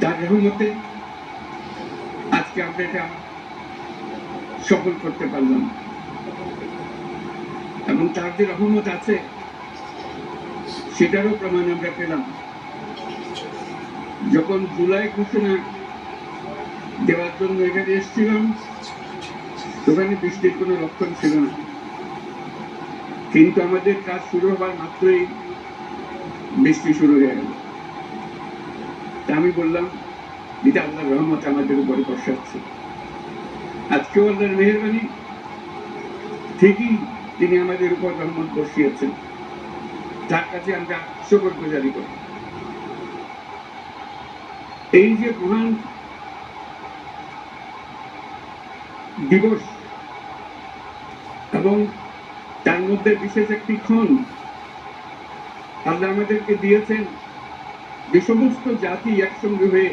তার রহমতে আজকে আমরা এটা সফল করতে পারলাম। এবং তার যে রহমত আছে, সেটারও প্রমাণ আমরা পেলাম। যখন জুলাই ঘোষণা দেওয়ার জন্য এখানে এসেছিলাম, ওখানে বৃষ্টির কোনো লক্ষণ ছিল না। কিন্তু আমাদের কাজ শুরু হবার মাত্রই বৃষ্টি শুরু হয়ে গেল। আমি বললাম এটা আল্লাহর রহমত আমাদের উপরে বর্ষাচ্ছে আজকেও আল্লাহর মেহরবানি, ঠিকই তিনি আমাদের উপর রহমত বর্ষিয়েছেন। তার কাছে আমরা শকর গুজারি করি। এই যে মহান দিবস এবং তার মধ্যে বিশেষ একটি ক্ষণ আল্লাহ আমাদেরকে দিয়েছেন যে সমস্ত জাতি একসঙ্গে হয়ে,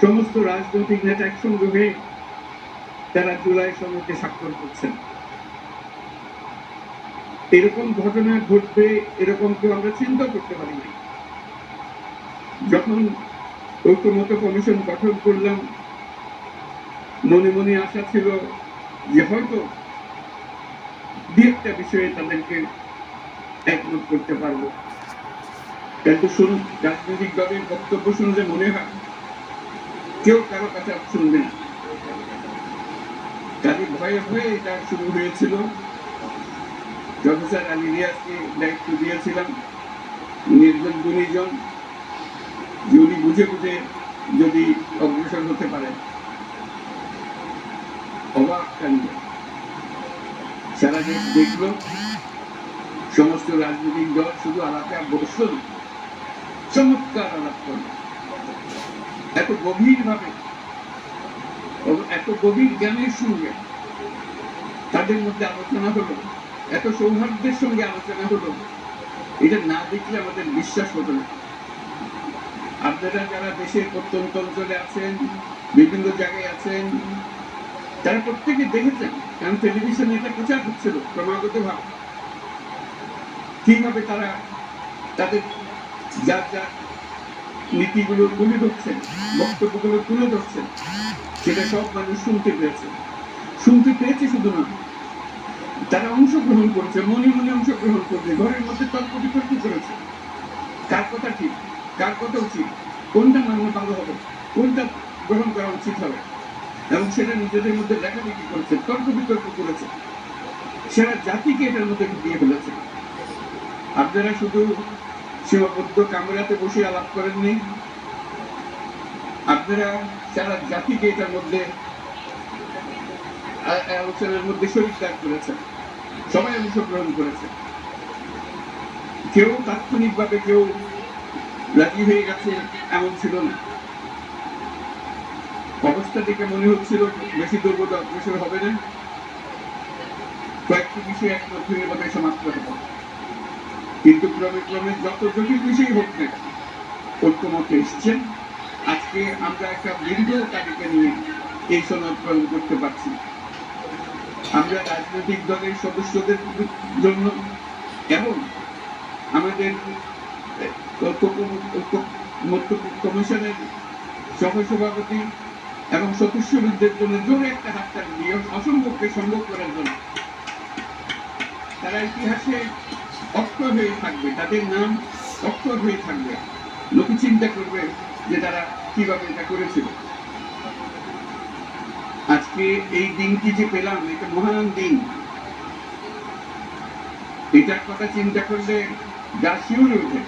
সমস্ত রাজনৈতিক নেতা একসঙ্গে হয়ে তারা জুলাই সনদে স্বাক্ষর করছেন। এরকম ঘটনা ঘটবে, এরকম কেউ আমরা চিন্তা করতে পারি না। যখন ঐক্যমত কমিশন গঠন করলাম, মনে মনে আশা ছিল যে হয়তো দু একটা বিষয়ে তাদেরকে একমত করতে পারব। কিন্তু শুন রাজনৈতিক দলের বক্তব্য শুনলে মনে হয়, কেউ কারও কথা শুনবে না। তাদের ভয়ে ভয়ে এটা শুরু হয়েছিল। প্রফেসর আলী রিয়াজকে দায়িত্ব দিয়েছিলাম। নির্জন গুণীজন যে উনি বুঝে বুঝে যদি অগ্রসর হতে পারে। অবাক কাণ্ড। সারা দেশ দেখল, সমস্ত রাজনৈতিক দল শুধু আলাদা বসল চমৎকার আলাপ করল এত গভীর ভাবে এত গভীর জ্ঞানের সঙ্গে তাদের মধ্যে আলোচনা হলো, এত সৌহার্দ্যের সঙ্গে আলোচনা হলো, এটা না দেখলে আমাদের বিশ্বাস হতো না। আপনারা যারা দেশের প্রত্যন্ত অঞ্চলে আছেন, বিভিন্ন জায়গায় আছেন, তারা প্রত্যেকে দেখেছেন, কারণ টেলিভিশনে এটা প্রচার হচ্ছিল ক্রমাগত ভাবে কীভাবে তারা তাদের যার যার নীতিগুলো তুলে ধরছেন, বক্তব্যগুলো তুলে ধরছেন, সেটা সব মানুষ শুনতে পেয়েছে। শুনতে পেয়েছে শুধু না, তারা অংশগ্রহণ করছে, মনে মনে অংশগ্রহণ করছে ঘরের মধ্যে তর্ক বিতর্ক করেছে। কার কথা ঠিক, কার কথা উচিত, কোনটা মানলে ভালো হবে, কোনটা গ্রহণ করা উচিত হবে? এবং সেটা নিজেদের মধ্যে লেখালেখি করেছে, তর্ক বিতর্ক করেছে। সেরা জাতিকে এটার মধ্যে দিয়ে ফেলেছে। আপনারা শুধু সীমাবদ্ধ কামরাতে বসে আলাপ করেননি। আপনারা সারা জাতিকে এটার মধ্যে আলোচনার মধ্যে শরীর ত্যাগ করেছেন। সবাই অংশগ্রহণ করেছে কেউ তাৎক্ষণিকভাবে কেউ রাজি হয়ে গেছে এমন ছিল না। অবস্থা থেকে মনে হচ্ছিল বেশি দুর্বোধ অগ্রসর হবে না। কয়েকটি বিষয় একমত হয়ে সমাপ্ত হবে। কিন্তু ক্রমে ক্রমে যত জটিল বিষয় হোক না ঐক্যমতে এসছেন। আজকে আমরা একটা দীর্ঘ তালিকা নিয়ে এই সনদ প্রয়োগ করতে পারছি। আমরা রাজনৈতিক দলের সদস্যদের জন্য এবং আমাদের কমিশনের সহসভাপতি এবং সদস্যদের জন্য জোরে একটা হাততালি দিয়ে অসম্ভবকে সম্ভব করার জন্য। তারা ইতিহাসে অক্ষর হয়ে থাকবে, তাদের নাম অক্ষর হয়ে থাকবে। লোকে চিন্তা করবে যে তারা কীভাবে এটা করেছিল। আজকে এই দিনটি যে পেলাম, এটা মহান দিন। এটার কথা চিন্তা করলে গা শিউরে ওঠে,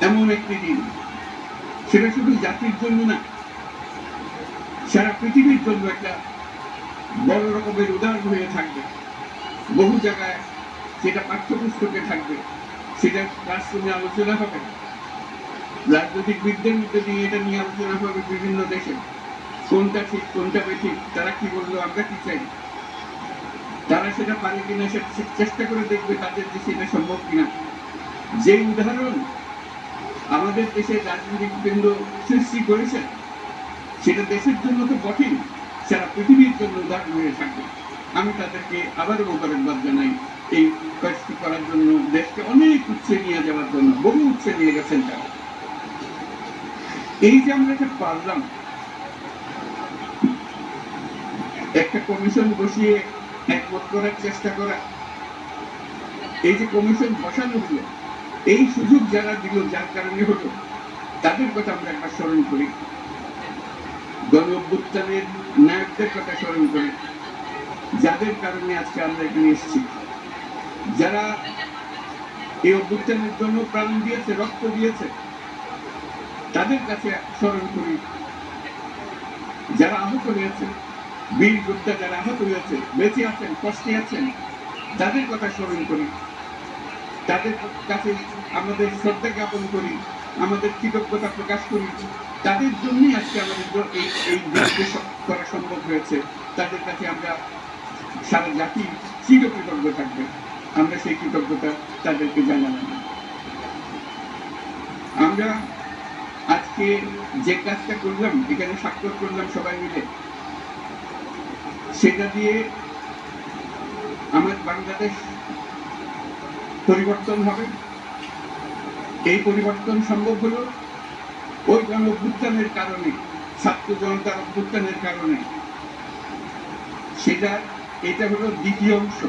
এমন একটি দিন। সেটা শুধু জাতির জন্য না, সারা পৃথিবীর জন্য একটা বড় রকমের উদাহরণ হয়ে থাকবে। বহু জায়গায় সেটা পাঠ্যপুস্তকে থাকবে, সেটা ক্লাসরুমে আলোচনা হবে রাজনৈতিক বিদ্যের মধ্যে দিয়ে এটা নিয়ে আলোচনা হবে বিভিন্ন দেশে। কোনটা ঠিক, কোনটা বেঠিক, তারা কি বলল, আমরা কি চাই? তারা সেটা পারে কিনা সেটা চেষ্টা করে দেখবে তাদের দেশে এটা সম্ভব কিনা। যে উদাহরণ আমাদের দেশে রাজনৈতিক কেন্দ্র সৃষ্টি করেছে, সেটা দেশের জন্য তো কঠিন, সারা পৃথিবীর জন্য উদাহরণ হয়ে থাকবে। আমি তাদেরকে আবারও মোবারকবাদ জানাই। এই কাজটি করার জন্য দেশকে অনেক উচ্চে নিয়ে যাওয়ার জন্য বহু উচ্চে নিয়ে গেছেন তারা। এই যে আমরা এটা পারলাম, একটা কমিশন বসিয়ে একমত করার চেষ্টা করা, এই যে কমিশন বসানো হলো, এই সুযোগ যারা দিল, যার কারণে হলো, তাদের কথা আমরা একবার স্মরণ করি। গণ অভ্যুত্থানের নায়কদের কথা স্মরণ করি, যাদের কারণে আজকে আমরা এখানে এসেছি। যারা এই অভ্যুত্থানের জন্য প্রাণ দিয়েছে, রক্ত দিয়েছে, তাদের কাছে স্মরণ করি, যারা আহত হয়েছে, বীর যোদ্ধা যারা আহত হয়েছে, বেঁচে আছেন, কষ্টে আছেন, তাদের কথা স্মরণ করি। তাদের কাছে আমাদের শ্রদ্ধা জ্ঞাপন করি, আমাদের কৃতজ্ঞতা প্রকাশ করি। তাদের জন্যই আজকে আমাদের এই করা সম্ভব হয়েছে। তাদের কাছে আমরা সারা জাতি চির কৃতজ্ঞ থাকবে। আমরা সেই কৃতজ্ঞতা তাদেরকে জানালাম। আমরা আজকে যে কাজটা করলাম, এখানে স্বাক্ষর করলাম সবাই মিলে, সেটা দিয়ে আমার বাংলাদেশ পরিবর্তন হবে। এই পরিবর্তন সম্ভব হলো ওই গণ অভ্যুত্থানের কারণে, ছাত্র জনতার অভ্যুত্থানের কারণে। সেটা, এটা হলো দ্বিতীয় অংশ।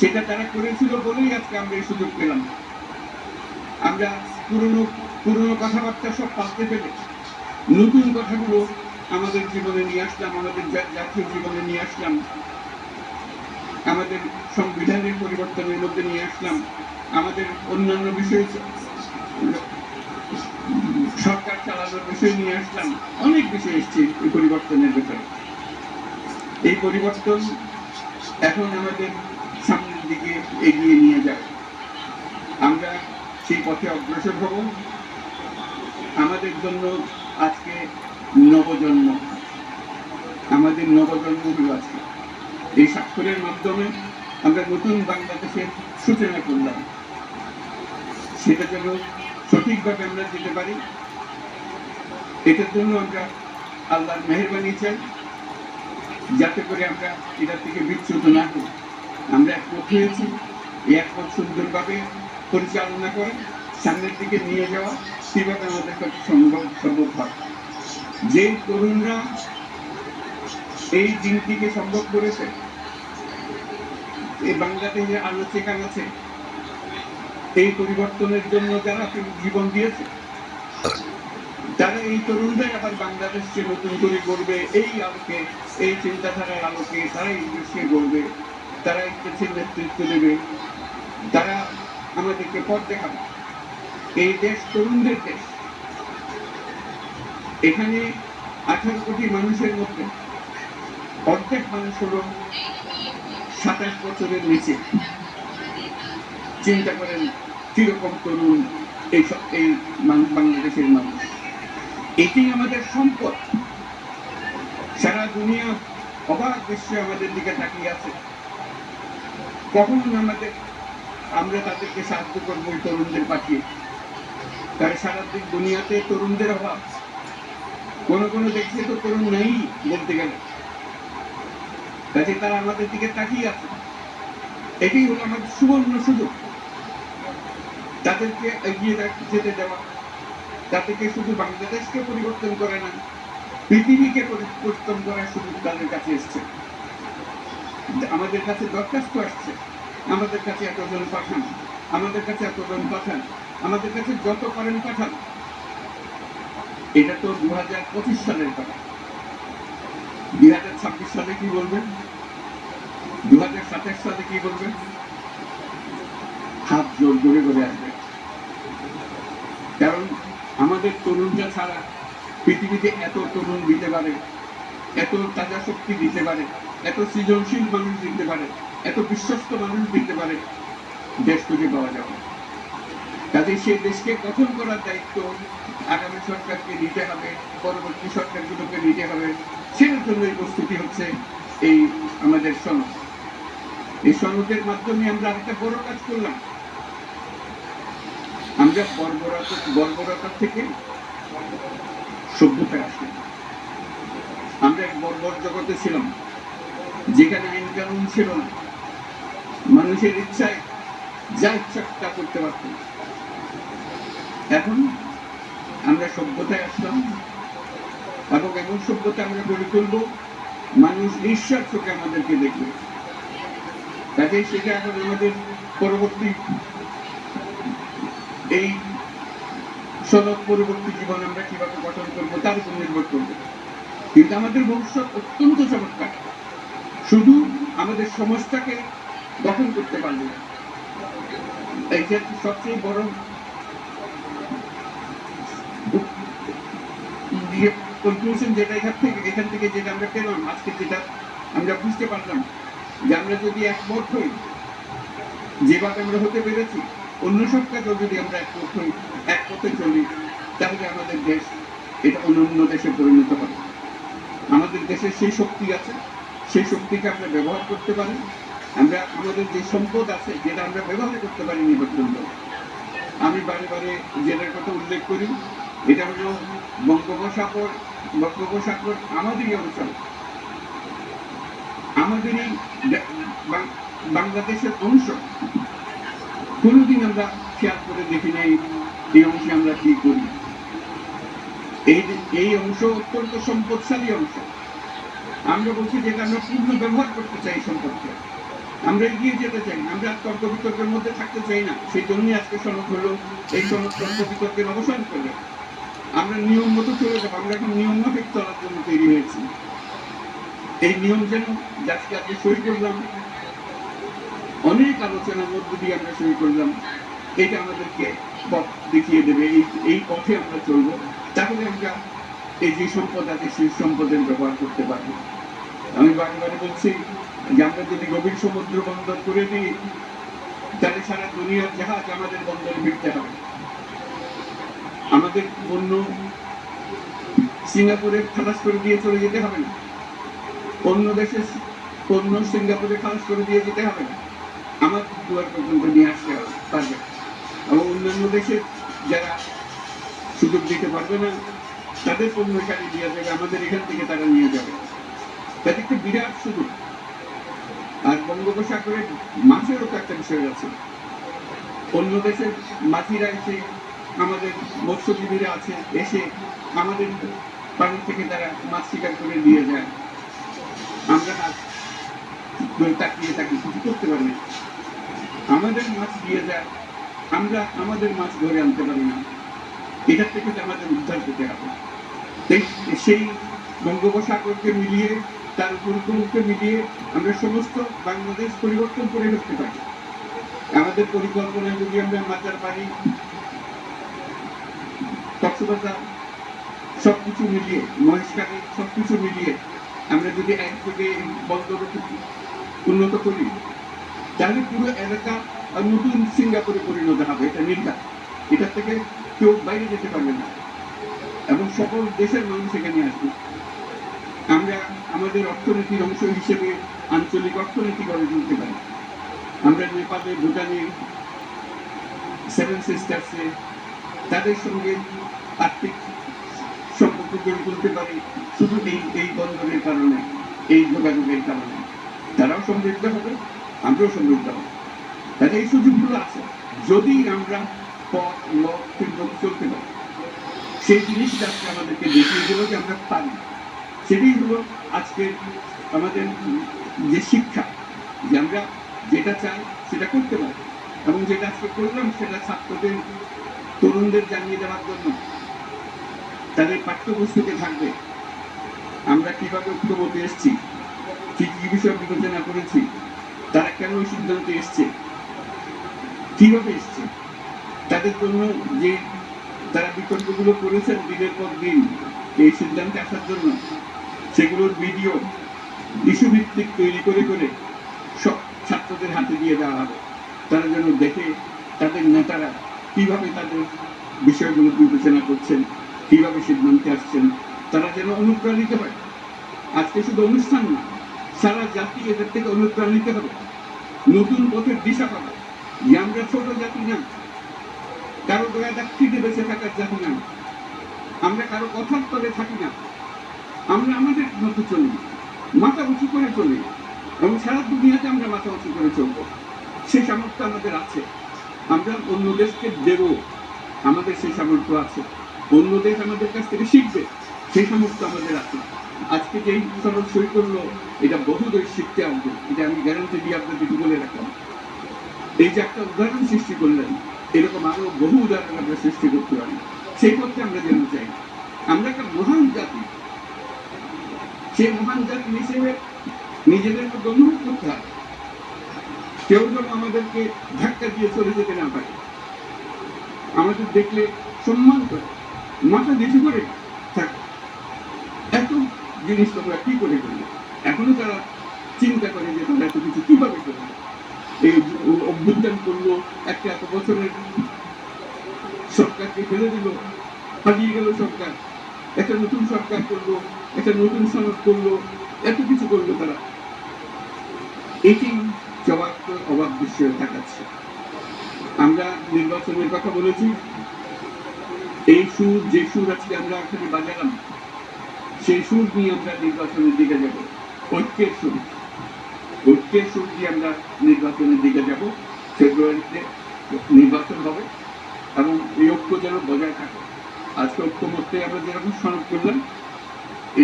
সেটা তারা করেছিল বলেই আজকে আমরা এই সুযোগ পেলাম। আমরা পুরনো পুরনো কথাবার্তা সব পাল্টে ফেলে নতুন কথাগুলো আমাদের জীবনে নিয়ে আসলাম, আমাদের জাতীয় জীবনে নিয়ে আসলাম। আমাদের সংবিধানের পরিবর্তনের মধ্যে নিয়ে আসলাম। আমাদের অন্যান্য বিষয় সরকার চালানোর বিষয় নিয়ে আসলাম। অনেক বিষয় এসছে এই পরিবর্তনের ব্যাপারে এই পরিবর্তন এখন আমাদের দিকে এগিয়ে নিয়ে যায় আমরা সেই পথে অগ্রসর হব। আমাদের জন্য আজকে নবজন্ম। আমাদের নবজন্ম হলো আজকে। এই স্বাক্ষরের মাধ্যমে আমরা নতুন বাংলাদেশের সূচনা করলাম। সেটা যেন সঠিকভাবে আমরা যেতে পারি। এটার জন্য আমরা আল্লাহর মেহরবানি চাই। যাতে করে আমরা এটা থেকে বিচ্যুত না হই। আমরা একমত হয়েছি। এই একমত সুন্দরভাবে পরিচালনা করে সামনের দিকে নিয়ে যাওয়া, সেভাবে আমাদের কাছে সম্ভব সম্ভব হয়। যে তরুণরা এই দিনটিকে সম্ভব করেছে, এই বাংলাদেশের আলোচে কানাচে এই পরিবর্তনের জন্য যারা জীবন দিয়েছে যারা এই তরুণরাই আবার বাংলাদেশকে নতুন করে গড়বে। এই আলোকে, এই চিন্তাধারার আলোকে তারা এই দেশকে গড়বে। তারা দেশের নেতৃত্ব দেবে, তারা আমাদেরকে পথ দেখাবে। এই দেশ তরুণদের দেশ। এখানে আঠারো কোটি মানুষের মধ্যে অর্ধেক মানুষ হলো সাতাশ বছরের নিচে। চিন্তা করেন কীরকম তরুণ এই এই বাংলাদেশের মানুষ। এটি আমাদের সম্পদ। সারা দুনিয়া অবাক বিশ্বে আমাদের দিকে তাকিয়ে আছে। কখন আমাদের, আমরা তাদেরকে সাহায্য করব ওই তরুণদের পাঠিয়ে? তাই সারা দিন দুনিয়াতে তরুণদের অভাব। কোন কোন দেশে তো তরুণ নাই বলতে গেলে। কাজে তারা আমাদের দিকে তাকিয়ে আছে। এটাই হলো আমাদের সুবর্ণ সুযোগ। তাদেরকে এগিয়ে যেতে দেওয়া। তাদেরকে শুধু বাংলাদেশকে পরিবর্তন করে না, পৃথিবীকে পরিবর্তন করার সুযোগ তাদের কাছে এসছে। আমাদের কাছে দরখাস্ত আসছে। আমাদের কাছে এতজন পাঠান। আমাদের কাছে এতজন পাঠান। আমাদের কাছে যত পারেন পাঠান। এটা তো দু হাজার পঁচিশ সালের কথা। দুই হাজার ছাব্বিশ সালে কি বলবেন? দু হাজার সাতাশ সালে কি বলবেন? হাত জোর করে করে আসবে কারণ আমাদের তরুণরা ছাড়া পৃথিবীতে এত তরুণ দিতে পারে, এত তাজা শক্তি দিতে পারে এত সৃজনশীল মানুষ দিতে পারে, এত বিশ্বস্ত মানুষ দিতে পারে, দেশ খুঁজে পাওয়া যাবে কাজে সেই দেশকে গঠন করার দায়িত্ব আগামী সরকারকে নিতে হবে, পরবর্তী সরকারগুলোকে নিতে হবে। সেটার জন্য এই প্রস্তুতি হচ্ছে এই আমাদের সনদ। এই সনদের মাধ্যমে আমরা একটা বড় কাজ করলাম। আমরা বর্বরতা বর্বরতা থেকে সভ্যতায় আসলাম। আমরা এক বর্বর জগতে ছিলাম। যেখানে আইন কানুন ছিল না, মানুষের ইচ্ছায় যা ইচ্ছা তা করতে পারত এখন আমরা সভ্যতায় আসলাম, এবং এমন সভ্যতা আমরা গড়ে তুলব, মানুষ ঈশ্বর চোখে আমাদেরকে দেখবে। কাজে সেটা এখন আমাদের পরবর্তী এই সনদ পরবর্তী জীবন আমরা কীভাবে গঠন করব, তার উপর নির্ভর করবে। কিন্তু আমাদের ভবিষ্যৎ অত্যন্ত চমৎকার। শুধু আমাদের সমাজটাকে গঠন করতে পারবে না। এই যে সবচেয়ে বড় কনক্লুশন যেটা এখান থেকে এখান থেকে যেটা আমরা পেলাম, আজকে যেটা আমরা বুঝতে পারলাম যে আমরা যদি একমত হই যেভাবে আমরা হতে পেরেছি, অন্য সব কাজেও যদি আমরা একমত হই এক পথে চলি, তাহলে আমাদের দেশ এটা অন্য দেশে পরিণত হবে। আমাদের দেশে সেই শক্তি আছে সেই শক্তিকে আমরা ব্যবহার করতে পারি। আমরা, আমাদের যে সম্পদ আছে, যেটা আমরা ব্যবহার করতে পারি পর্যন্ত আমি বারে বারে যেটার কথা উল্লেখ করি, এটা হলো বঙ্গোপসাগর বঙ্গোপসাগর আমাদেরই অঞ্চল। আমাদেরই বাংলাদেশের অংশ। কোনোদিন আমরা খেয়াল করে দেখি নাই এই অংশে আমরা কি করি। এই এই অংশ অত্যন্ত সম্পদশালী অংশ। আমরা বলছি যেটা আমরা পূর্ণ ব্যবহার করতে চাই সম্পদকে আমরা এগিয়ে যেতে চাই, আমরা তর্ক বিতর্কের মধ্যে থাকতে চাই না। সেই জন্যই আজকে সনদ হলো, এই সনদ তর্ক বিতর্কের অবসান করবে আমরা নিয়ম মতো চলে যাব, আমরা এখন নিয়ম মাফিক চলার জন্য তৈরি হয়েছি। এই নিয়ম যেন যাকে আজকে সই করলাম, অনেক আলোচনার মধ্য দিয়ে আমরা সই করলাম, এটা আমাদেরকে পথ দেখিয়ে দেবে, এই এই পথে আমরা চলবো। তাহলে আমরা এই যে সম্পদ আছে, সেই সম্পদের ব্যবহার করতে পারব। আমি বারে বারে বলছি যে আমরা যদি গভীর সমুদ্র বন্দর করে দিই, তাহলে সারা দুনিয়ার জাহাজ আমাদের বন্দরে ভিড়তে হবে। আমাদের পণ্য সিঙ্গাপুরে খালাস করে দিয়ে চলে যেতে হবে না। অন্য দেশে পণ্য সিঙ্গাপুরে খালাস করে দিয়ে যেতে হবে না। আমার দুয়ার পর্যন্ত নিয়ে আসতে হবে, পারবে এবং অন্যান্য দেশে যারা সুযোগ দিতে পারবে না, তাদের পণ্য এখানে দিয়ে যাবে, আমাদের এখান থেকে তারা নিয়ে যাবে। তাদের একটা বিরাট সুযোগ আর বঙ্গোপসাগরে মাছেরও তো একটা বিষয় আছে। অন্য দেশের মাছিরা এসে আমাদের মৎস্যজীবীরা আছে, এসে আমাদের পানি থেকে তারা মাছ শিকার করে দিয়ে যায়। আমরা তাকিয়ে তাকে কিছু করতে পারি না। আমাদের মাছ দিয়ে যায়, আমরা আমাদের মাছ ধরে আনতে পারি না। এটার থেকে আমাদের উদ্ধার পেতে হবে। সেই বঙ্গোপসাগরকে মিলিয়ে তার উপকূলকে মিলিয়ে আমরা সমস্ত বাংলাদেশ পরিবর্তন করে ফেলতে পারি। আমাদের পরিকল্পনায় যদি আমরা মাচার পারি কক্সবাজার সবকিছু মিলিয়ে, মহেশখালী সবকিছু মিলিয়ে আমরা যদি একযোগে বন্দর উন্নত করি, তাহলে পুরো এলাকা নতুন সিঙ্গাপুরে পরিণত হবে, এটা নির্ঘাত এটা থেকে কেউ বাইরে যেতে পারবে না। এবং সকল দেশের মানুষ এখানে আসবে। আমরা আমাদের অর্থনীতির অংশ হিসেবে আঞ্চলিক অর্থনীতি গড়ে তুলতে পারি। আমরা নেপালে, ভুটানে সেভেন সিস্টার্সে তাদের সঙ্গে আর্থিক সম্পর্ক গড়ে তুলতে পারি। শুধু এই এই বন্ধনের কারণে, এই যোগাযোগের কারণে। তারাও সমৃদ্ধ হবে, আমরাও সমৃদ্ধ হব। তাহলে এই সুযোগগুলো আছে। যদি আমরা পথ লক ঠিক চলতে পারি, সেই জিনিসটা আজকে আমাদেরকে দেখিয়ে দিল যে আমরা পারি। সেটাই হলো আজকের আমাদের যে শিক্ষা, যে আমরা যেটা চাই সেটা করতে পারি। এবং যেটা আজকে করলাম সেটা ছাত্রদের, তরুণদের জানিয়ে দেওয়ার জন্য। তাদের পাঠ্যপুস্তকে থাকবে। আমরা কীভাবে ঐক্যমতে এসেছি, কি কি বিষয় বিবেচনা করেছি, তারা কেন ওই সিদ্ধান্তে এসছে, কীভাবে এসছে, তাদের জন্য যে তারা বিকল্পগুলো করেছেন দিনের পর দিন, এই সিদ্ধান্তে আসার জন্য সেগুলোর ভিডিও ইস্যু ভিত্তিক তৈরি করে করে সব ছাত্রদের হাতে দিয়ে দেওয়া হবে। তারা যেন দেখে তাদের নেতারা কীভাবে তাদের বিষয়গুলো বিবেচনা করছেন, কীভাবে সিদ্ধান্তে আসছেন, তারা যেন অনুপ্রাণিত হয়। আজকে শুধু অনুষ্ঠান না, সারা জাতি এদের থেকে অনুপ্রাণিত হবে। নতুন পথের দিশা পাবে। যে আমরা ছোট জাতি না, কারও গায়ে দাক্ষিণে বেঁচে থাকার জাতি না। আমরা কারও কথার তলে থাকি না। আমরা আমাদের মতো চলি, মাথা উঁচু করে চলি, এবং সারা দুনিয়াতে আমরা মাথা উঁচু করে চলবো। সেই সামর্থ্য আমাদের আছে। আমরা অন্য দেশকে দেব, আমাদের সেই সামর্থ্য আছে। অন্য দেশ আমাদের কাছ থেকে শিখবে, সেই সামর্থ্য আমাদের আছে। আজকে যেই সনদ সই করল, এটা বহু দেশ শিখতে আসবে এটা আমি গ্যারান্টি দিয়ে আপনাদেরকে বলে রাখলাম। এই যে একটা উদাহরণ সৃষ্টি করলেন, এরকম আরও বহু উদাহরণ আমরা সৃষ্টি করতে পারি। সেই পথে আমরা যেতে চাই আমরা একটা মহান জাতি সেই মহান জাতি হিসেবে নিজেদের অনুভব করতে হবে। কেউ যেন আমাদেরকে ধাক্কা দিয়ে চলে যেতে না পারে। আমাদের দেখলে সম্মান করে, মাথা নিচু করে থাক। এত জিনিস তোমরা কি করে করলে? এখনও তারা চিন্তা করে যে তারা এত কিছু কীভাবে করবে? এই অভ্যুত্থান করল, একটা এত বছরের সরকারকে ফেলে দিল পালিয়ে গেল সরকার, একটা নতুন সরকার করল একটা নতুন সনদ করল, এত কিছু করল তারা। এটি জবাব অবাক বিষয়ে দেখাচ্ছে। আমরা নির্বাচনের কথা বলেছি। এই সুর, যে সুর আজকে আমরা এখানে বাজালাম, সেই সুর নিয়ে আমরা নির্বাচনের দিকে যাব। ঐক্যের সুর। ঐক্যের সুর দিয়ে আমরা নির্বাচনের দিকে যাব। ফেব্রুয়ারিতে নির্বাচন হবে এবং এই ঐক্য যেন বজায় থাকে। আজকে ঐক্যমত্যে আমরা যেরকম সনদ করলাম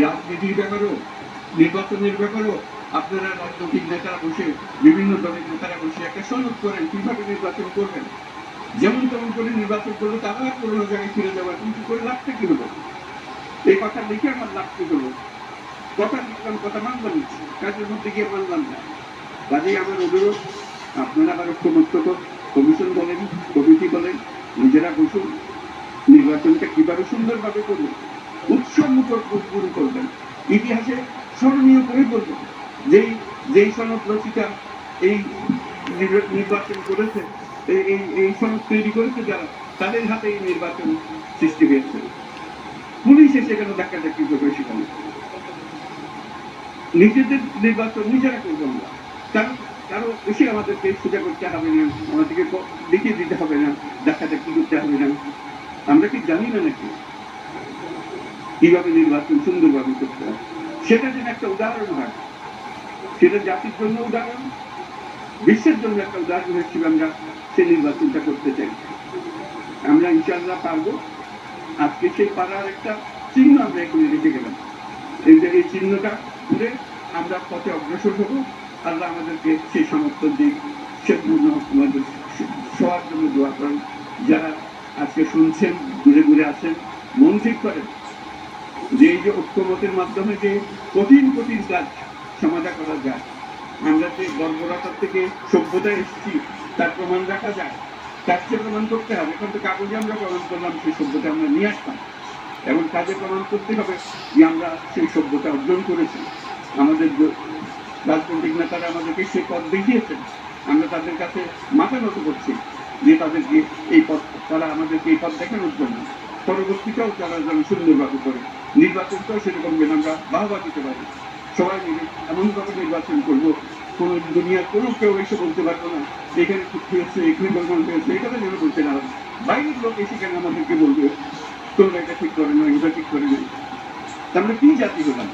রাজনীতির ব্যাপারেও, নির্বাচনের ব্যাপারেও, আপনারা রাজনৈতিক নেতারা বসে, বিভিন্ন দলের নেতারা বসে একটা সনদ করেন, কীভাবে নির্বাচন করবেন। যেমন তেমন করে নির্বাচন করলে তারা পুরোনো জায়গায় ফিরে যাওয়ার কিন্তু করে লাভটা কি হলো? এই কথা লিখে আমার লাভ হলো? কথা লিখলাম, কথা মানলাম। কাজের মধ্যে গিয়ে মানলাম না। কাজেই আমার অনুরোধ, আপনারা আবার ঐক্যমত্য কমিশন বলেন, কমিটি বলেন, নিজেরা বসুন, নির্বাচনটা কীভাবে সুন্দরভাবে করবেন উৎসব মুখর করবেন। ইতিহাসে স্মরণীয় করে করবেন যেই যেই সনদ রচিকা এই নির্বাচন করেছে, এই- এই সনদ তৈরি করেছে যারা, তাদের হাতে এই নির্বাচন সৃষ্টি হয়েছে। পুলিশ এসে কেন ধাক্কি করবে সেখানে? নিজেদের নির্বাচন নিজেরা করব আমরা কারণ কারও এসে আমাদেরকে সোজা করতে হবে না, আমাদেরকে দেখিয়ে দিতে হবে না দেখা দেখি করতে হবে না। আমরা কি জানি না নাকি? কীভাবে নির্বাচন, সুন্দরভাবে করতে হয় সেটা যেন একটা উদাহরণ হয়। সেটা জাতির জন্য উদাহরণ, বিশ্বের জন্য একটা উদাহরণ হিসেবে আমরা সেই নির্বাচনটা করতে চাই। আমরা ইনশাল্লাহ পারব। আজকে সেই পাড়ার একটা চিহ্ন আমরা এখানে রেখে গেলাম। এই এই চিহ্নটা ধরে আমরা পথে অগ্রসর হব। আল্লাহ আমাদেরকে সেই সমর্থন দিক। সেগুলো আমাদের সবার জন্য দোয়া করেন। যারা আজকে শুনছেন ঘুরে ঘুরে আছেন, মন ঠিক করেন। যে এই যে ঐক্যমতের মাধ্যমে যে কঠিন কঠিন কাজ সমাধা করা যায়, আমরা যে বর্বরতার থেকে সভ্যতায় এসেছি, তার প্রমাণ রাখা যায়, তার চেয়ে প্রমাণ করতে হবে। এখন তো কাগজে আমরা প্রমাণ করলাম, সেই সভ্যতা আমরা নিয়ে আসতাম এবং কাজে প্রমাণ করতে হবে যে আমরা সেই সভ্যতা অর্জন করেছি। আমাদের রাজনৈতিক নেতারা আমাদেরকে সেই পথ দেখিয়েছেন, আমরা তাদের কাছে মাথা নত করছি যে তাদেরকে এই পথ, তারা আমাদেরকে এই পথ দেখানোর জন্য। পরবর্তীটাও তারা যেন সুন্দরভাবে করে। নির্বাচনটাও সেরকম যেন আমরা বাহবা দিতে পারি। সবাই মিলে এমনভাবে নির্বাচন করব। কোনো দুনিয়ার কোনো কেউ এসে বলতে পারব না, এখানে ঠিক হচ্ছে, এখানে গরমান হয়েছে কথা যেন বলতে না বাইরের লোক এসে কেন আমাদেরকে বলবে? তোমরা এটা ঠিক করে না এটা ঠিক করে নেই আমরা কি জাতি হলাম?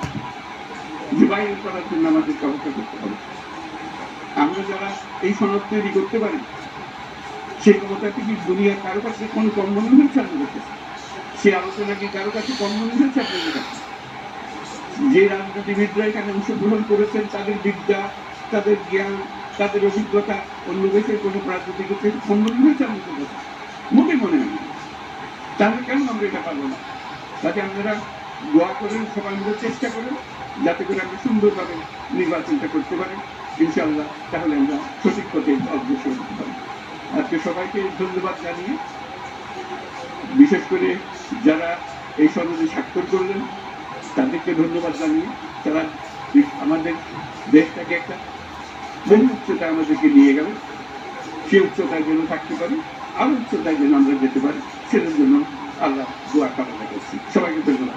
যে বাইরে করার জন্য আমাদেরকে অপেক্ষা করতে হবে। আমরা যারা এই সনদ তৈরি করতে পারি, সেই ক্ষমতা কি দুনিয়ার কারও কাছে কোনো কম মনে হয়েছে সে আলোচনা কি কারও কাছে কম মনে হয়েছে আপনাদের যে রাজনীতিবিদরা এখানে অংশগ্রহণ করেছেন, তাদের বিদ্যা, তাদের জ্ঞান, তাদের অভিজ্ঞতা, অন্য দেশের কোনো রাজনীতিক কম মনে হয়েছে আমাদের কাছে মোটে মনে হয় তাহলে কেন আমরা এটা পারব না? তাতে আপনারা দোয়া করেন, সবাই মিলে চেষ্টা করেন, যাতে করে আমরা সুন্দরভাবে নির্বাচনটা করতে পারি ইনশাআল্লাহ তাহলে আমরা সঠিক পথে অগ্রসর হতে পারি আজকে সবাইকে ধন্যবাদ জানিয়ে, বিশেষ করে যারা এই সনদে স্বাক্ষর করলেন, তাদেরকে ধন্যবাদ জানিয়ে তারা আমাদের দেশটাকে একটা বহু উচ্চতা আমাদেরকে নিয়ে গেল। সে উচ্চতায় যেন থাকতে পারি আরও উচ্চতায় যেন আমরা যেতে পারি, সেটার জন্য আল্লাহ দোয়া কামনা করছি। সবাইকে ধন্যবাদ।